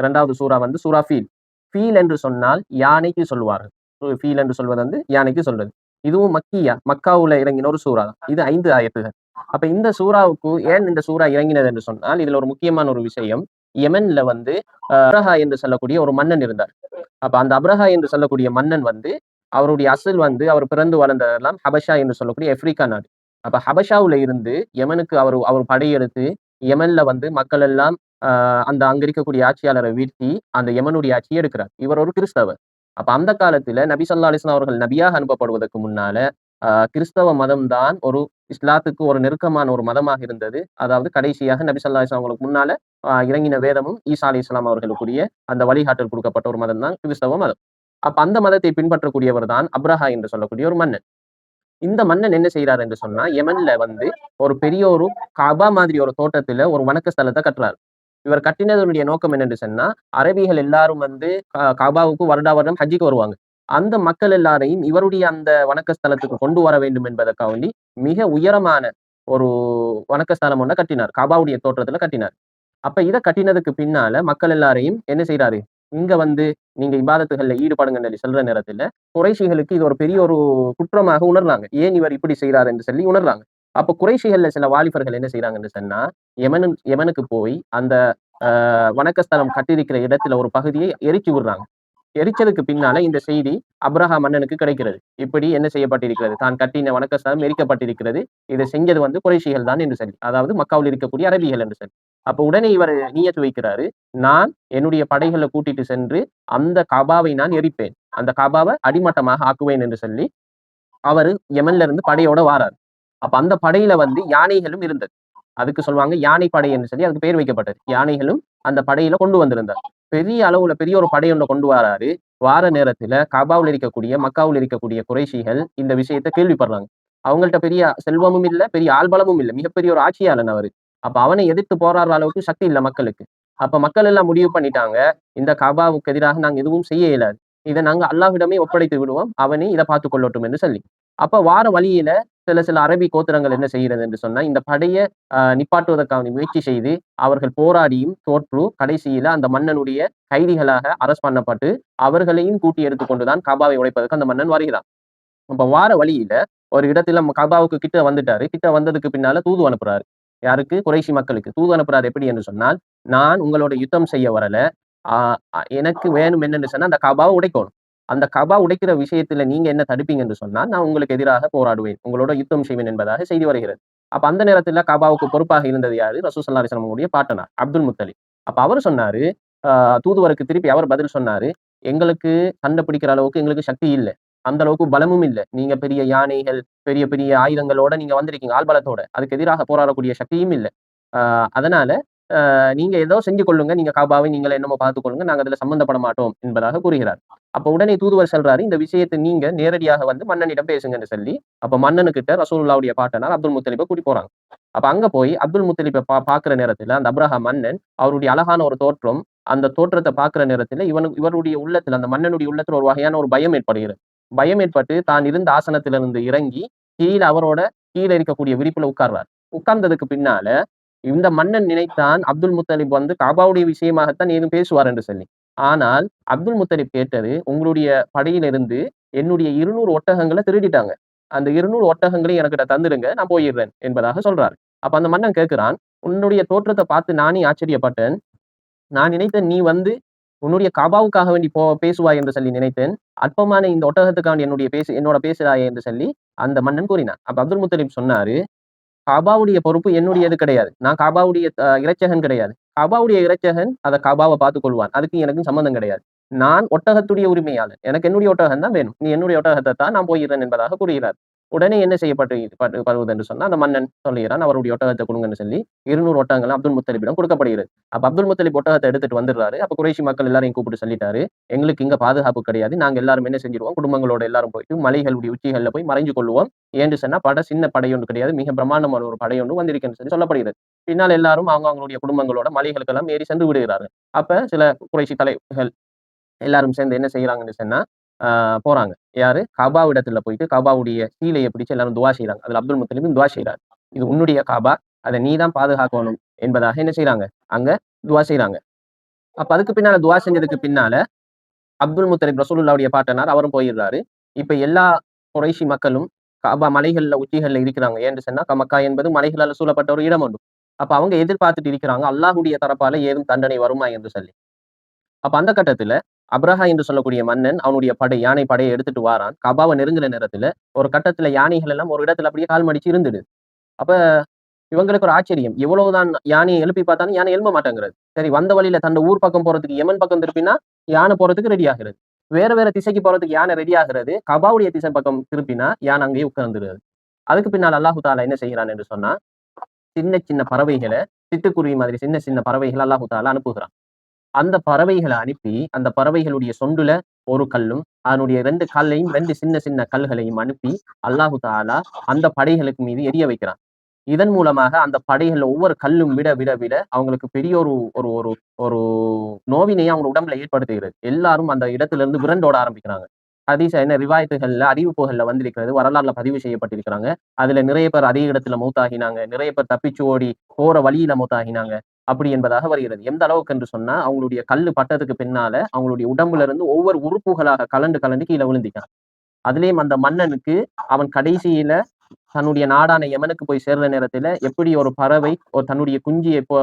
இரண்டாவது சூரா வந்து சூரா feel. Feel என்று சொன்னால் யானைக்கு சொல்வார்கள். ஃபீல் என்று சொல்வது வந்து யானைக்கு சொல்வது. இதுவும் மக்கியா மக்காவுல இறங்கின ஒரு சூறா தான். இது ஐந்து ஆயத்துகள். அப்ப இந்த சூறாவுக்கு ஏன் இந்த சூறா இறங்கினது என்று சொன்னால் இதுல ஒரு முக்கியமான ஒரு விஷயம் யெமன்ல வந்து அப்ரஹா என்று சொல்லக்கூடிய ஒரு மன்னன் இருந்தார். அப்ப அந்த அப்ரஹா என்று சொல்லக்கூடிய மன்னன் வந்து அவருடைய அசல் வந்து அவர் பிறந்து வளர்ந்ததெல்லாம் ஹபஷா என்று சொல்லக்கூடிய ஆப்பிரிக்கா நாடு. அப்ப ஹபஷாவுல இருந்து யமனுக்கு அவர் அவர் படையெடுத்து யமன்ல வந்து மக்கள் எல்லாம் ஆஹ் அந்த அங்க இருக்கக்கூடிய ஆட்சியாளரை வீழ்த்தி அந்த யமனுடைய ஆட்சியை எடுக்கிறார். இவர் ஒரு கிறிஸ்தவர். அப்ப அந்த காலத்துல நபி ஸல்லல்லாஹு அவர்கள் நபியாக அனுப்பப்படுவதற்கு முன்னால கிறிஸ்தவ மதம் தான் ஒரு இஸ்லாத்துக்கு ஒரு நெருக்கமான ஒரு மதமாக இருந்தது. அதாவது கடைசியாக நபி சொல்லா இஸ்லாம் அவங்களுக்கு முன்னால இறங்கின வேதமும் ஈசா அலி இஸ்லாம் அவர்களுக்குரிய அந்த வழிகாட்டல் கொடுக்கப்பட்ட ஒரு மதம் தான் கிறிஸ்தவ மதம். அப்ப அந்த மதத்தை பின்பற்றக்கூடியவர் தான் அப்ரஹா என்று சொல்லக்கூடிய ஒரு மன்னன். இந்த மன்னன் என்ன செய்யறாரு என்று சொன்னா யமன்ல வந்து ஒரு பெரிய ஒரு காபா மாதிரி ஒரு தோட்டத்துல ஒரு வணக்க ஸ்தலத்தை கட்டுறாரு. இவர் கட்டினதனுடைய நோக்கம் என்னன்னு சொன்னா அரபிகள் எல்லாரும் வந்து காபாவுக்கு வருடா வருடம் ஹஜ்ஜிக்கு வருவாங்க. அந்த மக்கள் எல்லாரையும் இவருடைய அந்த வணக்க ஸ்தலத்துக்கு கொண்டு வர வேண்டும் என்பதற்காக வேண்டி மிக உயரமான ஒரு வணக்க ஸ்தலம் ஒன்றை கட்டினார். காபாவுடைய தோற்றத்துல கட்டினார். அப்ப இதை கட்டினதுக்கு பின்னால மக்கள் எல்லாரையும் என்ன செய்யறாரு இங்க வந்து நீங்க இபாதத்துகள்ல ஈடுபாடுங்கன்னு சொல்லி சொல்ற நேரத்துல குறைஷிகளுக்கு இது ஒரு பெரிய ஒரு குற்றமாக உணர்றாங்க. ஏன் இவர் இப்படி செய்யறாரு என்று சொல்லி உணர்றாங்க. அப்ப குறைஷிகள்ல சில வாலிபர்கள் என்ன செய்யறாங்கன்னு சொன்னா யமனு யமனுக்கு போய் அந்த ஆஹ், வணக்கஸ்தலம் கட்டியிருக்கிற இடத்துல ஒரு பகுதியை எரிச்சு விடுறாங்க. எரிச்சதுக்கு பின்னால இந்த செய்தி அப்ரஹா மன்னனுக்கு கிடைக்கிறது. இப்படி என்ன செய்யப்பட்டிருக்கிறது? தான் கட்டின வணக்கஸ்தலம் எரிக்கப்பட்டிருக்கிறது. இதை செஞ்சது வந்து குறைஷிகள் தான் என்று சொல்லி. அதாவது மக்காவில் இருக்கக்கூடிய அரபிகள் என்று சொல்லி. அப்ப உடனே இவர் நீயத்து வைக்கிறாரு நான் என்னுடைய படைகளை கூட்டிட்டு சென்று அந்த கபாவை நான் எரிப்பேன். அந்த கபாவை அடிமட்டமாக ஆக்குவேன் என்று சொல்லி அவரு யமன்ல இருந்து படையோட வாரார். அப்ப அந்த படையில வந்து யானைகளும் இருந்தது. அதுக்கு சொல்லுவாங்க யானை படை என்று சொல்லி அதுக்கு பேர் வைக்கப்பட்டது. யானைகளும் அந்த படையில கொண்டு வந்திருந்தார். பெரிய அளவுல பெரிய ஒரு படை ஒண்ணு கொண்டு வராரு. வார நேரத்துல கபாவில் இருக்கக்கூடிய மக்காவில் இருக்கக்கூடிய குறைஷிகள் இந்த விஷயத்த கேள்விப்படுறாங்க. அவங்கள்ட்ட பெரிய செல்வமும் இல்லை பெரிய ஆள்பலமும் இல்லை. மிகப்பெரிய ஒரு ஆட்சியாளன் அவரு. அப்ப அவனை எதிர்த்து போராடுற அளவுக்கு சக்தி இல்ல மக்களுக்கு. அப்ப மக்கள் எல்லாம் முடிவு பண்ணிட்டாங்க. இந்த கபாவுக்கு எதிராக நாங்க எதுவும் செய்ய இயலாது. இதை நாங்க அல்லாஹ்விடமே ஒப்படைத்து விடுவோம். அவனே இதை பார்த்து கொள்ளட்டும் என்று சொல்லி. அப்ப வார வழியில சில சில அரபி கோத்திரங்கள் என்ன செய்கிறது என்று சொன்னா இந்த படையை நிப்பாட்டுவதற்கான முயற்சி செய்து அவர்கள் போராடியும் தோற்று கடைசியில அந்த மன்னனுடைய கைதிகளாக அரஸ்ட் பண்ணப்பட்டு அவர்களையும் கூட்டி எடுத்துக்கொண்டுதான் கபாவை உடைப்பதற்கு அந்த மன்னன் வருகிறான். அப்ப வார வழியில ஒரு இடத்துல நம்ம கிட்ட வந்துட்டாரு. கிட்ட வந்ததுக்கு பின்னால தூது அனுப்புறாரு. யாருக்கு? குறைஷி மக்களுக்கு. தூது அனுப்புறாரு எப்படி என்று சொன்னால் நான் உங்களோட யுத்தம் செய்ய வரல. எனக்கு வேணும் என்னன்னு சொன்னா அந்த காபாவை உடைக்கணும். அந்த கபா உடைக்கிற விஷயத்துல நீங்க என்ன தடுப்பீங்க என்று சொன்னால் நான் உங்களுக்கு எதிராக போராடுவேன். உங்களோட யுத்தம் செய்வேன் என்பதாக செய்தி வருகிறது. அப்ப அந்த நேரத்துல கபாவுக்கு பொறுப்பாக இருந்தது யாரு? ரசூசல்லா அலிஸ்லாமுடைய பாட்டனார் அப்துல் முத்தலிப். அப்ப அவர் சொன்னாரு ஆஹ் தூதுவருக்கு திருப்பி அவர் பதில் சொன்னாரு எங்களுக்கு சண்டை பிடிக்கிற அளவுக்கு எங்களுக்கு சக்தி இல்லை. அந்த அளவுக்கு பலமும் இல்லை. நீங்க பெரிய யானைகள் பெரிய பெரிய ஆயுதங்களோட நீங்க வந்திருக்கீங்க ஆள்பலத்தோட. அதுக்கு எதிராக போராடக்கூடிய சக்தியும் இல்லை. ஆஹ் அதனால ஆஹ் நீங்க ஏதோ செஞ்சு கொள்ளுங்க. நீங்க காபாவை நீங்களே என்னமோ பார்த்து கொள்ளுங்க. நாங்க அதுல சம்பந்தப்பட மாட்டோம் என்பதாக கூறுகிறார். அப்ப உடனே தூதுவர் சொல்றாரு இந்த விஷயத்தை நீங்க நேரடியாக வந்து மன்னனிடம் பேசுங்கன்னு சொல்லி அப்ப மன்னனுக்கிட்ட ரசூல்லாவுடைய பாட்டனார் அப்துல் முத்தலிப்பை கூட்டி போறாங்க. அப்ப அங்க போய் அப்துல் முத்தலிப்பை பா பாக்குற நேரத்துல அந்த அப்ரஹா மன்னன் அவருடைய அழகான ஒரு தோற்றம் அந்த தோற்றத்தை பாக்குற நேரத்துல இவனு இவருடைய உள்ளத்துல அந்த மன்னனுடைய உள்ளத்துல ஒரு வகையான ஒரு பயம் ஏற்படுகிறது. பயம் ஏற்பட்டு தான் இருந்த ஆசனத்திலிருந்து இறங்கி கீழே அவரோட கீழே இருக்கக்கூடிய விரிப்புல உட்கார்றார். உட்கார்ந்ததுக்கு பின்னால இந்த மன்னன் நினைத்தான் அப்துல் முத்தலிப் வந்து காபாவுடைய விஷயமாகத்தான் ஏதும் பேசுவார் என்று சொல்லி. ஆனால் அப்துல் முத்தலிப் கேட்டது உங்களுடைய படையிலிருந்து என்னுடைய இருநூறு ஒட்டகங்களை திருடிட்டாங்க. அந்த இருநூறு ஒட்டகங்களையும் எனக்கிட்ட தந்துடுங்க நான் போயிடுறேன் என்பதாக சொல்றாரு. அப்ப அந்த மன்னன் கேட்கிறான் உன்னுடைய தோற்றத்தை பார்த்து நானே ஆச்சரியப்பட்டேன். நான் நினைத்தேன் நீ வந்து உன்னுடைய காபாவுக்காக வேண்டி போ பேசுவாய் என்று சொல்லி நினைத்தேன். அற்பமான இந்த ஒட்டகத்துக்காக என்னுடைய பேசு என்னோட பேசுறாய் என்று சொல்லி அந்த மன்னன் கூறினான். அப்ப அப்துல் முத்தலிப் சொன்னாரு காபாவுடைய பொறுப்பு என்னுடையது கிடையாது. நான் காபாவுடைய இறைச்சகன் கிடையாது. காபாவுடைய இறைச்சகன் அதை காபாவை பார்த்து கொள்வான். அதுக்கு எனக்கு சம்மந்தம் கிடையாது. நான் ஒட்டகத்துடைய உரிமையாளர் எனக்கு என்னுடைய ஒட்டகம் தான் வேணும். நீ என்னுடைய ஒட்டகத்தை தான் நான் போயிடுறேன் என்பதாக கூறுகிறார். உடனே என்ன செய்யப்பட்டு பட்டு- என்று சொன்னால் அந்த மன்னன் சொல்லுகிறான் அவருடைய ஒட்டகத்தை கொடுங்கன்னு சொல்லி இருநூறு ஒட்டகங்கள் அப்துல் முத்தலிபிடம் கொடுக்கப்படுகிறது. அப்போ அப்துல் முத்தலிப் ஒட்டகத்தை எடுத்துட்டு வந்துடுறாரு. அப்போ குறைஷி மக்கள் எல்லாரையும் கூப்பிட்டு சொல்லிட்டாரு எங்களுக்கு இங்கே பாதுகாப்பு கிடையாது. நாங்கள் எல்லாரும் என்ன செஞ்சிருவோம்? குடும்பங்களோட எல்லாரும் போயிட்டு மலைகளுடைய உச்சிகளில் போய் மறைஞ்சு கொள்வோம் ஏன்னு சொன்னால் படை சின்ன படையொன்று கிடையாது. மிக பிரம்மாண்டமான ஒரு படையொன்று ஒன்று வந்திருக்குன்னு சொல்லி சொல்லப்படுகிறது. பின்னால் எல்லாரும் அவங்க அவங்களுடைய குடும்பங்களோட மலைகளுக்கெல்லாம் ஏறி சென்று விடுகிறார்கள். அப்போ சில குறைஷி தலைகள் எல்லாரும் சேர்ந்து என்ன செய்யறாங்கன்னு சொன்னா போறாங்க. யாரு? கபாவிடத்துல போயிட்டு கபாவுடைய சீலையை பிடிச்சு எல்லாரும் துவா செய்யறாங்க அதுல அப்துல் முத்தலிமும் துவா செய்யறாரு இது உன்னுடைய காபா அதை நீ தான் பாதுகாக்கணும் என்பதாக என்ன செய்யறாங்க அங்க துவா செய்றாங்க. அப்ப அதுக்கு பின்னால துவா செஞ்சதுக்கு பின்னால அப்துல் முத்தலிப் ரசூலுல்லாவுடைய பாட்டனார் அவரும் போயிடுறாரு. இப்ப எல்லா குறைஷி மக்களும் காபா மலைகள்ல உச்சிகள்ல இருக்கிறாங்க. ஏன்னு சொன்னா கமக்கா என்பது மலைகளால் சூழப்பட்ட ஒரு இடம் உண்டு. அப்ப அவங்க எதிர்பார்த்துட்டு இருக்கிறாங்க அல்லாஹுடைய தரப்பால ஏதும் தண்டனை வருமா என்று சொல்லி. அப்ப அந்த கட்டத்துல அப்ரஹா என்று சொல்லக்கூடிய மன்னன் அவனுடைய படை யானை படையை எடுத்துட்டு வாரான். கபாவை நெருங்குற நேரத்துல ஒரு கட்டத்துல யானைகள் எல்லாம் ஒரு இடத்துல அப்படியே கால் மடிச்சு இருந்துடுது அப்ப இவங்களுக்கு ஒரு ஆச்சரியம். எவ்வளவுதான் யானையை எழுப்பி பார்த்தாலும் யானை எழும்ப மாட்டேங்கிறது. சரி வந்த வழியில தன் ஊர் பக்கம் போறதுக்கு யமன் பக்கம் திருப்பினா யானை போறதுக்கு ரெடி ஆகிறது. வேற வேற திசைக்கு போறதுக்கு யானை ரெடி ஆகிறது. கபாவுடைய திசை பக்கம் திருப்பினா யானை அங்கேயே உட்கார்ந்துருது அதுக்கு பின்னால் அல்லாஹு தாலா என்ன செய்கிறான் என்று சொன்னா சின்ன சின்ன பறவைகளை சிட்டுக்குருவி மாதிரி சின்ன சின்ன பறவைகள் அல்லாஹு தாலா அனுப்புகிறான். அந்த பறவைகளை அனுப்பி அந்த பறவைகளுடைய சொண்டுல ஒரு கல்லும் அதனுடைய ரெண்டு கல்லையும் ரெண்டு சின்ன சின்ன கல்களையும் அனுப்பி அல்லாஹு தாலா அந்த படைகளுக்கு மீது எரிய வைக்கிறான். இதன் மூலமாக அந்த படைகள்ல ஒவ்வொரு கல்லும் விட விட விட அவங்களுக்கு பெரிய ஒரு ஒரு ஒரு ஒரு நோவினையை அவங்க உடம்புல ஏற்படுத்துகிறது. எல்லாரும் அந்த இடத்துல இருந்து விரண்டோட ஆரம்பிக்கிறாங்க. அதீச என்ன? ரிவாயத்துகள்ல அறிவிப்புகள்ல வந்திருக்கிறது. வரலாறுல பதிவு செய்யப்பட்டிருக்கிறாங்க. அதுல நிறைய பேர் அதே இடத்துல மூத்தாகினாங்க. நிறைய பேர் தப்பிச்சு ஓடி போற வழியில மூத்தாகினாங்க. அப்படி என்பதாக வருகிறது. எந்த அளவுக்கு என்று சொன்னா அவங்களுடைய கல்லு பட்டதுக்கு பின்னால அவங்களுடைய உடம்புல இருந்து ஒவ்வொரு உறுப்புகளாக கலண்டு கலண்டு கீழே விழுந்திக்கான் அதுலயும் அந்த மன்னனுக்கு அவன் கடைசியில தன்னுடைய நாடான யமனுக்கு போய் சேர்ந்த நேரத்துல எப்படி ஒரு பறவை ஒரு தன்னுடைய குஞ்சியை இப்போ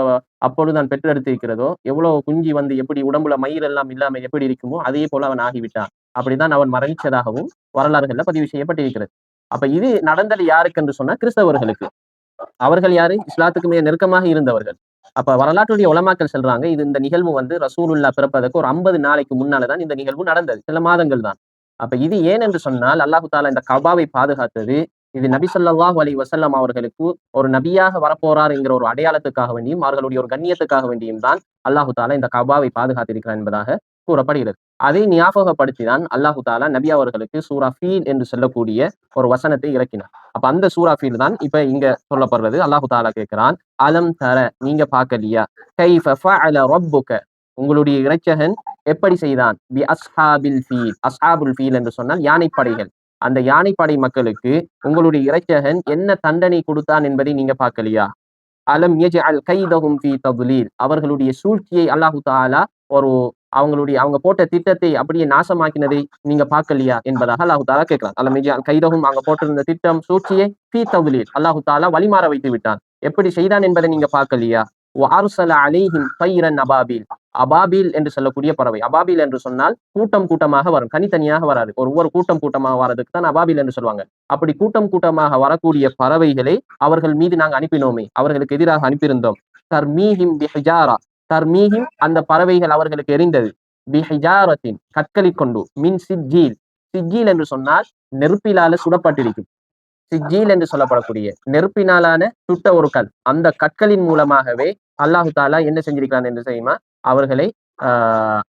அப்பொழுதுதான் பெற்றெடுத்திருக்கிறதோ எவ்வளவு குஞ்சு வந்து எப்படி உடம்புல மயிர் எல்லாம் இல்லாம எப்படி இருக்குமோ அதே போல அவன் ஆகிவிட்டான். அப்படிதான் அவன் மரணிச்சதாகவும் வரலாறுகள்ல பதிவு செய்யப்பட்டிருக்கிறது. அப்ப இது நடந்தது யாருக்கு என்று சொன்னா கிறிஸ்தவர்களுக்கு. அவர்கள் யாரு? இஸ்லாத்துக்கு மிக நெருக்கமாக இருந்தவர்கள். அப்ப வரலாற்றுடைய உலமாக்கள் சொல்றாங்க இது இந்த நிகழ்வு வந்து ரசூலுல்லா பிறப்பதற்கு ஒரு ஐம்பது நாளைக்கு முன்னாலதான் இந்த நிகழ்வு நடந்தது. சில மாதங்கள் தான். அப்ப இது ஏன் என்று சொன்னால் அல்லாஹு தாலா இந்த கபாவை பாதுகாத்தது இது நபி ஸல்லல்லாஹு அலி வசல்லம் அவர்களுக்கு ஒரு நபியாக வரப்போறார் என்கிற ஒரு அடையாளத்துக்காக வேண்டியும் அவர்களுடைய ஒரு கண்ணியத்துக்காக வேண்டியும் தான் அல்லாஹு தாலா இந்த கபாவை பாதுகாத்திருக்கிறார் என்பதாக கூறப்படுகிறது. அதை ஞாபகப்படுத்திதான் அல்லாஹு தாலா நபி அவர்களுக்கு சூரா ஃபீல் என்று சொல்லக்கூடிய ஒரு வசனத்தை இறக்கினார். அப்ப அந்த சூரா ஃபீல் தான் இப்ப இங்க சொல்லப்படுறது. அல்லாஹு தாலா கேட்கிறான் அலம் தர நீங்க பார்க்கலையா? கை ரொப்புக்க உங்களுடைய இறைச்சகன் எப்படி செய்தான்? பி அஸ்ஹாபில் ஃபீல். அஸ்ஹாபுல் ஃபீல் என்று சொன்னால் யானைப்படைகள். அந்த யானைப்படை மக்களுக்கு உங்களுடைய இறைச்சகன் என்ன தண்டனை கொடுத்தான் என்பதை நீங்க பார்க்கலையா? அலம் அல் கைதஹும் ஃபீ தபுலீல் அவர்களுடைய சூழ்ச்சியை அல்லாஹு தாலா ஒரு அவங்களுடைய அவங்க போட்ட திட்டத்தை அப்படியே நாசமாக்கினதை நீங்க பார்க்கலையா என்பதாக அல்லாஹு தாலா கேட்கிறான். அலம் கைதகும் கைதஹும் அவங்க போட்டிருந்த திட்டம் சூழ்ச்சியை பி ததுலீல் அல்லாஹு தாலா வழிமாற வைத்து விட்டான். எப்படி செய்தான் என்பதை நீங்க பார்க்கலையா? வாருசல அலைஹிம் பைரன் அபாபில். அபாபில் என்று சொல்லக்கூடிய பறவை. அபாபில் என்று சொன்னால் கூட்டம் கூட்டமாக வரும். தனித்தனியாக வராது. ஒரு ஒவ்வொரு கூட்டம் கூட்டமாக வரதுக்கு தான் அபாபில் என்று சொல்லுவாங்க. அப்படி கூட்டம் கூட்டமாக வரக்கூடிய பறவைகளை அவர்கள் மீது நாங்கள் அனுப்பினோமே. அவர்களுக்கு எதிராக அனுப்பியிருந்தோம். தர்மீஹிம் பிஹஜாரா. தர்மீஹிம் அந்த பறவைகள் அவர்களுக்கு எரிந்தது. பிஹிஜாரத்தின் கற்களை கொண்டு மின் சிஜீல் சிஜீல் என்று சொன்னால் நெருப்பிலால சுடப்பட்டிருக்கும். சிஜீல் என்று சொல்லப்படக்கூடிய நெருப்பினாலான சுட்ட ஒரு கல். அந்த கற்களின் மூலமாகவே அல்லாஹு தாலா என்ன செஞ்சிருக்கிறான் என்று செய்யுமா அவர்களை ஆஹ்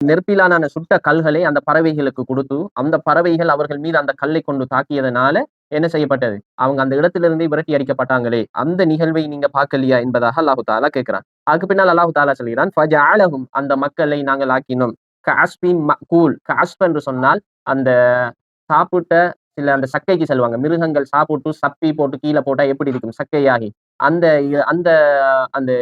நெருப்பிலான சுட்ட கல்களை அந்த பறவைகளுக்கு கொடுத்து அந்த பறவைகள் அவர்கள் மீது அந்த கல்லை கொண்டு தாக்கியதனால என்ன செய்யப்பட்டது? அவங்க அந்த இடத்திலிருந்தே விரட்டி அடிக்கப்பட்டாங்களே. அந்த நிகழ்வை நீங்க பார்க்கலையா என்பதாக அல்லாஹு தாலா கேட்கிறான். அதுக்கு பின்னால் அல்லாஹு தாலா சொல்கிறான் ஃபஜஅலஹும் அந்த மக்களை நாங்கள் ஆக்கினோம். காஸ்பின் கூல் காஸ்ப் என்று சொன்னால் அந்த சாப்பிட்ட சில அந்த சக்கைக்கு செல்வாங்க மிருகங்கள் சாப்பிட்டு சப்பி போட்டு கீழே போட்டால் எப்படி இருக்கும்? சக்கையாகி. அந்த அந்த அந்த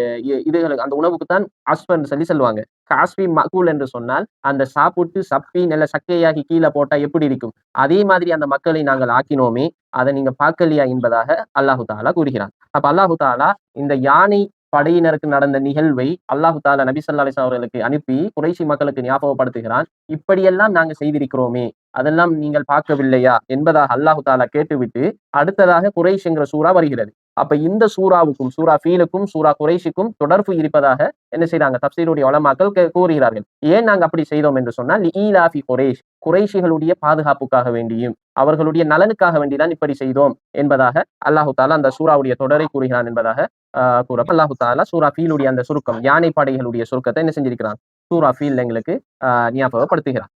இதுகளுக்கு அந்த உணவுக்கு தான் அஸ்பன்னு சொல்லி சொல்லுவாங்க. காஸ்பி மகூல் என்று சொன்னால் அந்த சாப்பிட்டு சப்பி நல்ல சக்கையாகி கீழே போட்டால் எப்படி இருக்கும்? அதே மாதிரி அந்த மக்களை நாங்கள் ஆக்கினோமே அதை நீங்க பார்க்கலையா என்பதாக அல்லாஹு தாலா கூறுகிறான். அப்ப அல்லாஹு தாலா இந்த யானை படையினருக்கு நடந்த நிகழ்வை அல்லாஹு தாலா நபி ஸல்லல்லாஹு அவர்களுக்கு அனுப்பி குறைசி மக்களுக்கு ஞாபகப்படுத்துகிறான். இப்படியெல்லாம் நாங்க செய்திருக்கிறோமே அதெல்லாம் நீங்கள் பார்க்கவில்லையா என்பதாக அல்லாஹு தாலா கேட்டுவிட்டு அடுத்ததாக குறைஷ் என்கிற சூறா வருகிறது. அப்ப இந்த சூறாவுக்கும் சூரா ஃபீலுக்கும் சூரா குறைஷிக்கும் தொடர்பு இருப்பதாக என்ன செய்றாங்க? தப்சீருடைய வளமாக்கள் கூறுகிறார்கள். ஏன் நாங்க அப்படி செய்தோம் என்று சொன்னால் ஈலாஃபி குரேஷ் குறைஷிகளுடைய பாதுகாப்புக்காக வேண்டியும் அவர்களுடைய நலனுக்காக வேண்டிதான் இப்படி செய்தோம் என்பதாக அல்லாஹு தாலா அந்த சூறாவுடைய தொடரை கூறுகிறான் என்பதாக ஆஹ் கூற அல்லாஹு தாலா சூரா ஃபீலுடைய அந்த சுருக்கம் யானை படைகளுடைய சுருக்கத்தை என்ன செஞ்சிருக்கிறான்? சூரா ஃபீல் எங்களுக்கு ஞாபகப்படுத்துகிறான்.